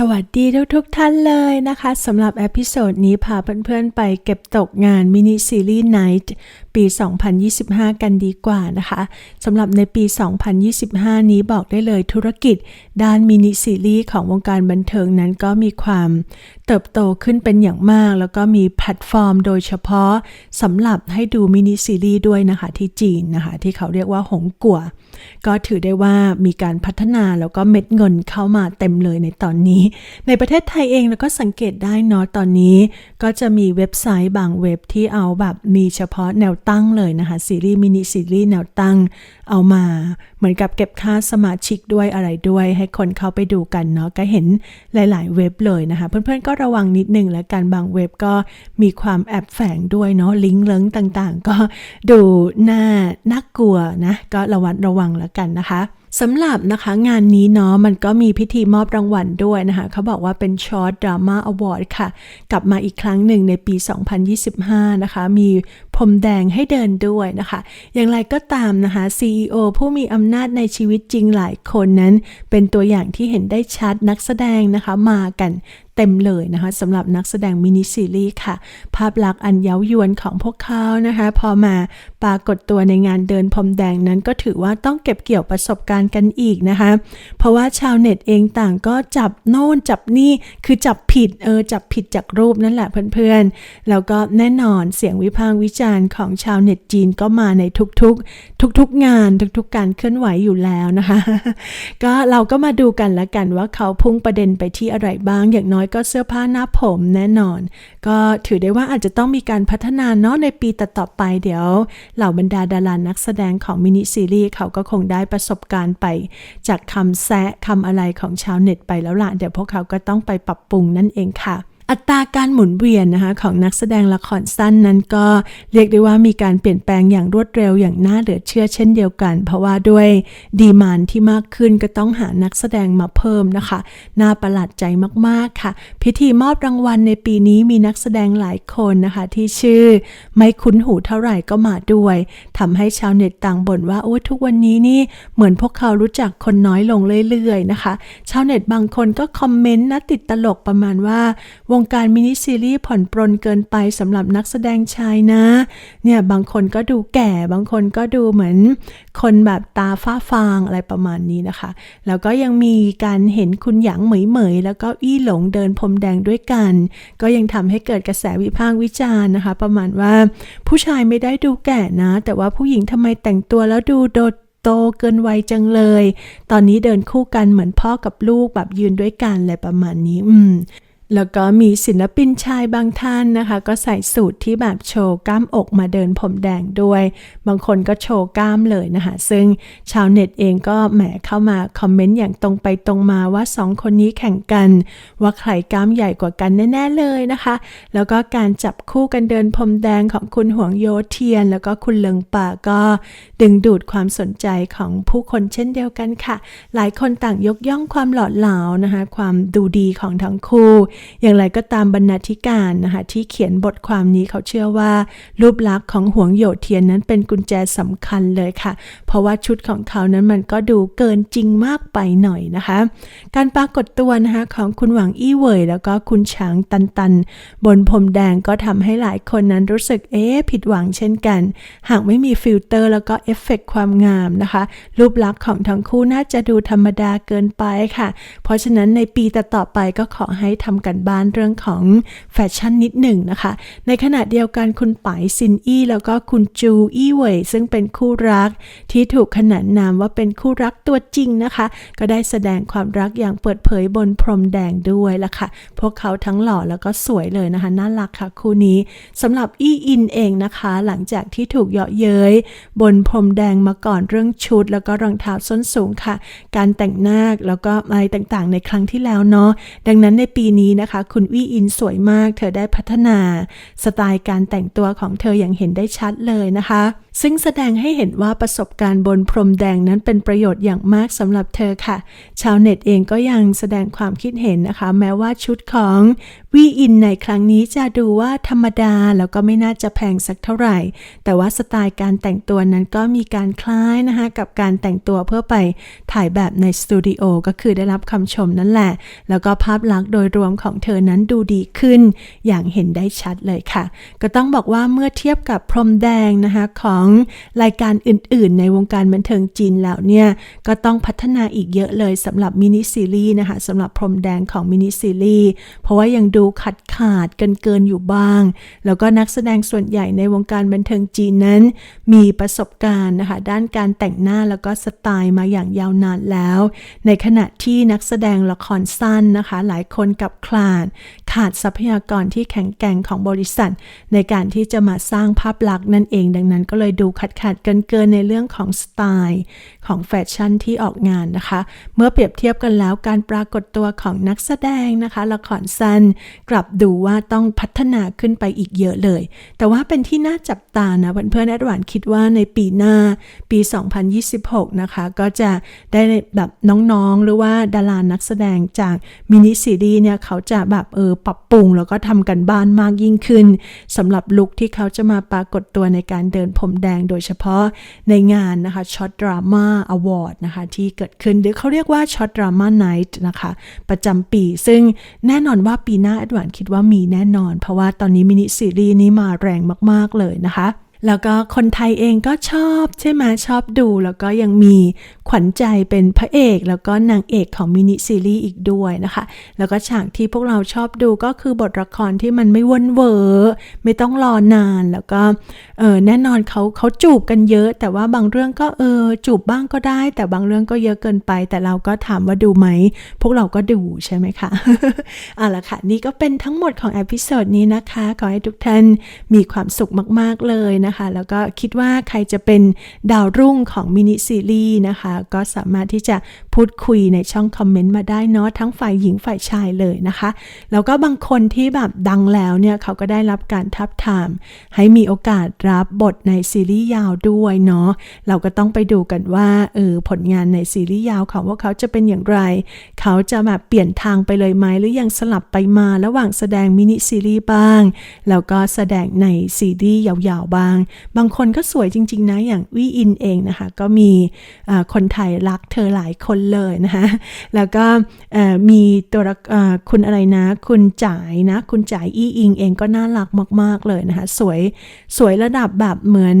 สวัสดีทุกทุกๆท่านเลยนะคะสำหรับเอพิโซดนี้พาเพื่อนๆไปเก็บตกงานมินิซีรีส์ Night ปี 2025 กันดีกว่านะคะสำหรับในปี 2025 นี้บอกได้เลยธุรกิจ ด้านมินิซีรีส์ของวงการบันเทิงนั้นก็มีความเติบโตขึ้นเป็นอย่างมาก แล้วก็มีแพลตฟอร์มโดยเฉพาะสำหรับให้ดูมินิซีรีส์ด้วยนะคะที่จีนนะคะ ที่เขาเรียกว่าหงกัว ก็ถือได้ว่ามีการพัฒนาแล้วก็เม็ดเงินเข้ามาเต็มเลยในตอนนี้ ในประเทศไทยเองเราก็สังเกตได้เนาะตอนนี้ ก็จะมีเว็บไซต์บางเว็บที่เอาแบบมีเฉพาะแนวตั้งเลยนะคะ ซีรีส์มินิซีรีส์แนวตั้ง เอามาเหมือนกับเก็บค่าสมาชิกด้วยอะไรด้วย ให้คนเข้าไปดูกันเนาะก็เห็นหลาย ๆ เว็บเลยนะคะ เพื่อนๆก็ระวังนิดนึงแล้วกันบางเว็บก็มีความแอบแฝงด้วยเนาะลิงก์เลิงต่างๆ ก็ดูน่าน่ากลัวนะก็ระวัดระวังแล้วกันนะคะ สำหรับนะคะงานนี้เนาะมันก็มีพิธีมอบรางวัลด้วยนะคะเขาบอกว่าเป็นช็อตดราม่าอวอร์ดค่ะ กลับมาอีกครั้งหนึ่งในปี 2025 นะคะ มีพรมแดงให้เดินด้วยนะคะ อย่างไรก็ตามนะคะ CEO ผู้มีอำนาจในชีวิตจริงหลายคนนั้น เป็นตัวอย่างที่เห็นได้ชัดนักแสดงนะคะมากัน เต็มเลยนะคะสำหรับนักแสดงมินิซีรีส์ค่ะ ภาพลักษณ์อันเย้ายวนของพวกเขานะคะ พอมาปรากฏตัวในงานเดินพรมแดงนั้นก็ถือว่าต้องเก็บเกี่ยวประสบการณ์กันอีกนะคะ เพราะว่าชาวเน็ตเองต่างก็จับโน่นจับนี่คือจับผิดเออจับผิดจากรูปนั่นแหละเพื่อนๆ แล้วก็แน่นอนเสียงวิพากษ์วิจารณ์ของชาวเน็ตจีนก็มาในทุกๆ ทุกๆงานทุกๆ การเคลื่อนไหวอยู่แล้วนะคะ ก็เราก็มาดูกันละกันว่าเขาพุ่งประเด็นไปที่อะไรบ้างอย่างน้อยก็เสื้อผ้าหน้าผมแน่นอน ก็ถือได้ว่าอาจจะต้องมีการพัฒนาเนาะในปีต่อๆไปเดี๋ยว เหล่าบรรดาดารานักแสดงของมินิซีรีส์เขาก็คงได้ประสบการณ์ไป จากคำแซะคำอะไรของชาวเน็ตไปแล้วล่ะเดี๋ยวพวกเขาก็ต้องไปปรับปรุงนั่นเองค่ะ อัตราการหมุนเวียนนะคะของนักแสดงละครสั้นนั้นก็เรียกได้ว่ามีการเปลี่ยนแปลงอย่างรวดเร็วอย่างน่าเหลือเชื่อเช่นเดียวกัน เพราะว่าด้วยดีมานที่มากขึ้นก็ต้องหานักแสดงมาเพิ่มนะคะ น่าประหลาดใจมากๆค่ะ พิธีมอบรางวัลในปีนี้มีนักแสดงหลายคนนะคะ ที่ชื่อไม่คุ้นหูเท่าไหร่ก็มาด้วยทำให้ชาวเน็ตต่างบ่นว่าโอ้ทุกวันนี้นี่เหมือนพวกเขารู้จักคนน้อยลงเรื่อยๆนะคะ ชาวเน็ตบางคนก็คอมเมนต์นะติดตลกประมาณว่าวงการมินิซีรีส์ผ่อนปรนเกินไปสำหรับนักแสดงชายนะ เนี่ยบางคนก็ดูแก่บางคนก็ดูเหมือน คนแบบตาฟ้าฟางอะไรประมาณนี้นะคะ แล้วก็ยังมีการเห็นคุณหยางเหมยเหมยแล้วก็อี้หลงเดินพรมแดงด้วยกัน ก็ยังทำให้เกิดกระแสวิพากษ์วิจารณ์นะคะ ประมาณว่าผู้ชายไม่ได้ดูแก่นะ แต่ว่าผู้หญิงทำไมแต่งตัวแล้วดูโดดโตเกินวัยจังเลย ตอนนี้เดินคู่กันเหมือนพ่อกับลูกแบบยืนด้วยกันอะไรประมาณนี้ อืม แล้วก็มีศิลปินชายบางท่านนะคะ ก็ใส่สูทที่แบบโชว์กล้ามอกมาเดินผมแดงด้วย บางคนก็โชว์กล้ามเลยนะคะ ซึ่งชาวเน็ตเองก็แหมเข้ามาคอมเมนต์อย่างตรงไปตรงมาว่าสองคนนี้แข่งกัน ว่าใครกล้ามใหญ่กว่ากันแน่ ๆ เลยนะคะ แล้วก็การจับคู่กันเดินพรมแดงของคุณหวงโยเทียน แล้วก็คุณเลิงป่าก็ ดึงดูดความสนใจของผู้คนเช่นเดียวกันค่ะ หลายคนต่างยกย่องความหล่อเหลานะคะ ความดูดีของทั้งคู่อย่างไรก็ตามบรรณาธิการนะคะที่เขียนบทความนี้เขาเชื่อว่า รูปลักษณ์ของหวงโยเทียนนั้นเป็นกุญแจสำคัญเลยค่ะ เพราะว่าชุดของเขานั้นมันก็ดูเกินจริงมากไปหน่อยนะคะ การปรากฏตัวนะคะของคุณหวังอี้เหวยแล้วก็คุณฉางตันตัน บนพรมแดงก็ทำให้หลายคนนั้นรู้สึกเอ๊ะผิดหวังเช่นกัน หากไม่มีฟิลเตอร์แล้วก็เอฟเฟกต์ความงามนะคะ รูปลักษณ์ของทั้งคู่น่าจะดูธรรมดาเกินไปค่ะ เพราะฉะนั้นในปีต่อๆไปก็ขอให้ทำกันบ้านเรื่องของแฟชั่นนิดหนึ่งนะคะ ในขณะเดียวกันคุณป๋ายซินอี้แล้วก็คุณจูอี้เหวยซึ่งเป็นคู่รักที่ถูกขนานนามว่าเป็นคู่รักตัวจริงนะคะ ก็ได้แสดงความรักอย่างเปิดเผยบนพรมแดงด้วยละค่ะ พวกเขาทั้งหล่อแล้วก็สวยเลยนะคะน่ารักค่ะคู่นี้สำหรับอี้อินเองนะคะ หลังจากที่ถูกเยาะเย้ยบนพรมแดงมาก่อนเรื่องชุด แล้วก็รองเท้าส้นสูงค่ะ การแต่งหน้าแล้วก็อะไรต่างๆ ในครั้งที่แล้วเนาะดังนั้นในปีนี้นะคะ คุณวี่อินสวยมาก เธอได้พัฒนา สไตล์การแต่งตัวของเธออย่างเห็นได้ชัดเลยนะคะ ซึ่งแสดงให้เห็นว่าประสบการณ์บนพรมแดงนั้นเป็นประโยชน์อย่างมากสำหรับเธอค่ะ ชาวเน็ตเองก็ยังแสดงความคิดเห็นนะคะ แม้ว่าชุดของวีอินในครั้งนี้จะดูว่าธรรมดาแล้วก็ไม่น่าจะแพงสักเท่าไหร่ แต่ว่าสไตล์การแต่งตัวนั้นก็มีการคล้ายนะคะกับการแต่งตัวเพื่อไปถ่ายแบบในสตูดิโอก็คือได้รับคำชมนั่นแหละ แล้วก็ภาพลักษณ์โดยรวมของเธอนั้นดูดีขึ้น อย่างเห็นได้ชัดเลยค่ะ ก็ต้องบอกว่าเมื่อเทียบกับพรมแดงนะคะของรายการอื่นๆ ในวงการบันเทิงจีนแล้วเนี่ยก็ต้องพัฒนาอีกเยอะเลยสำหรับมินิซีรีส์นะคะสำหรับพรมแดงของมินิซีรีส์เพราะว่ายังดูขัดขาดกันเกินอยู่บ้าง แล้วก็นักแสดงส่วนใหญ่ในวงการบันเทิงจีนนั้น มีประสบการณ์นะคะด้านการแต่งหน้าแล้วก็สไตล์มาอย่างยาวนานแล้ว ในขณะที่นักแสดงละครสั้นนะคะ หลายคนกับคลาด ขาดทรัพยากรที่แข็งแกร่งของบริษัท ในการที่จะมาสร้างภาพลักษณ์นั่นเองดังนั้นก็เลยดูขัดขาดกันเกินในเรื่องของสไตล์ของแฟชั่นที่ออกงานนะคะ เมื่อเปรียบเทียบกันแล้วการปรากฏตัวของนักแสดงนะคะ ละครสั้นกลับดูว่าต้องพัฒนาขึ้นไปอีกเยอะเลย แต่ว่าเป็นที่น่าจับตานะเพื่อนๆแอดวานคิดว่าในปีหน้าปี 2026 นะคะ ก็จะได้แบบน้องๆ หรือว่าดารานักแสดงจากมินิซีรีส์เนี่ย เขาจะแบบเออปรับปรุงแล้วก็ทำกันบ้านมากยิ่งขึ้นสำหรับลุคที่เขาจะมาปรากฏตัวในการเดินพรมแดงโดยเฉพาะในงานนะคะช็อตดราม่าอวอร์ดนะคะที่เกิดขึ้นหรือเขาเรียกว่าช็อตดราม่าไนท์นะคะประจำปี ซึ่งแน่นอนว่าปีหน้าอดวานคิดว่ามีแน่นอน เพราะว่าตอนนี้มินิซีรีส์นี้มาแรงมาก ๆ เลยนะคะ แล้วก็คนไทยเองก็ชอบใช่ไหมชอบดู แล้วก็ยังมีขวัญใจเป็นพระเอก แล้วก็นางเอกของมินิซีรีส์อีกด้วยนะคะ แล้วก็ฉากที่พวกเราชอบดูก็คือบทละครที่มันไม่วนเวอไม่ต้องรอนานแล้วก็เออแน่นอนเขาเขาจูบกันเยอะ แต่ว่าบางเรื่องก็เออจูบบ้างก็ได้ แต่บางเรื่องก็เยอะเกินไป แต่เราก็ถามว่าดูไหม พวกเราก็ดูใช่ไหมคะเอาละค่ะนี่ก็เป็นทั้งหมดของอพิโซดนี้นะคะขอให้ทุกท่านมีความสุขมากๆเลยนะคะแล้วก็คิดว่าใครจะเป็นดาวรุ่งของมินิซีรีส์นะคะ ก็สามารถที่จะพูดคุยในช่องคอมเมนต์มาได้เนาะทั้งฝ่ายหญิงฝ่ายชายเลยนะคะ แล้วก็บางคนที่แบบดังแล้วเนี่ยเขาก็ได้รับการทับทาม ให้มีโอกาสรับบทในซีรีส์ยาวด้วยเนาะเราก็ต้องไปดูกันว่าเออผลงานในซีรีส์ยาวของพวกเขาจะเป็นอย่างไร เขาจะแบบเปลี่ยนทางไปเลยไหมหรือยังสลับไปมาระหว่างแสดงมินิซีรีส์บ้าง แล้วก็แสดงในซีรีส์ยาวๆบ้างบางคนก็สวยจริง ๆ นะ อย่างวีอินเองนะคะ ก็มีคนไทยรักเธอหลายคนเลยนะคะ แล้วก็มีตัวคุณอะไรนะ คุณจ่ายนะ คุณจ่ายอี้อิงเองก็น่ารักมาก ๆ เลยนะคะ สวยสวยระดับแบบเหมือน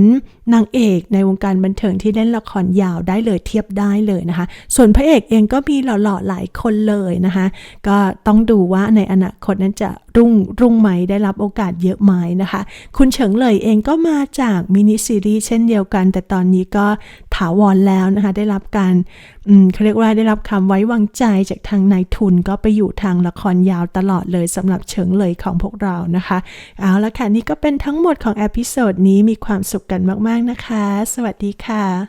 นางเอกในวงการบันเทิงที่เล่นละครยาวได้เลยเทียบได้เลยนะคะ ส่วนพระเอกเองก็มีหล่อๆหลายคนเลยนะคะ ก็ต้องดูว่าในอนาคตนั้นจะรุ่งรุ่งไหมได้รับโอกาสเยอะไหมนะคะ คุณเฉิงเลยเองก็มาจากมินิซีรีส์เช่นเดียวกัน แต่ตอนนี้ก็ถาวรแล้วนะคะ ได้รับการอืมเขาเรียกว่าได้รับคำไว้วางใจจากทางนายทุนก็ไปอยู่ทางละครยาวตลอดเลยสำหรับเฉิงเลยของพวกเรานะคะ เอาละค่ะ นี่ก็เป็นทั้งหมดของเอพิโซดนี้มีความสุขกันมาก ๆ นะคะ สวัสดีค่ะ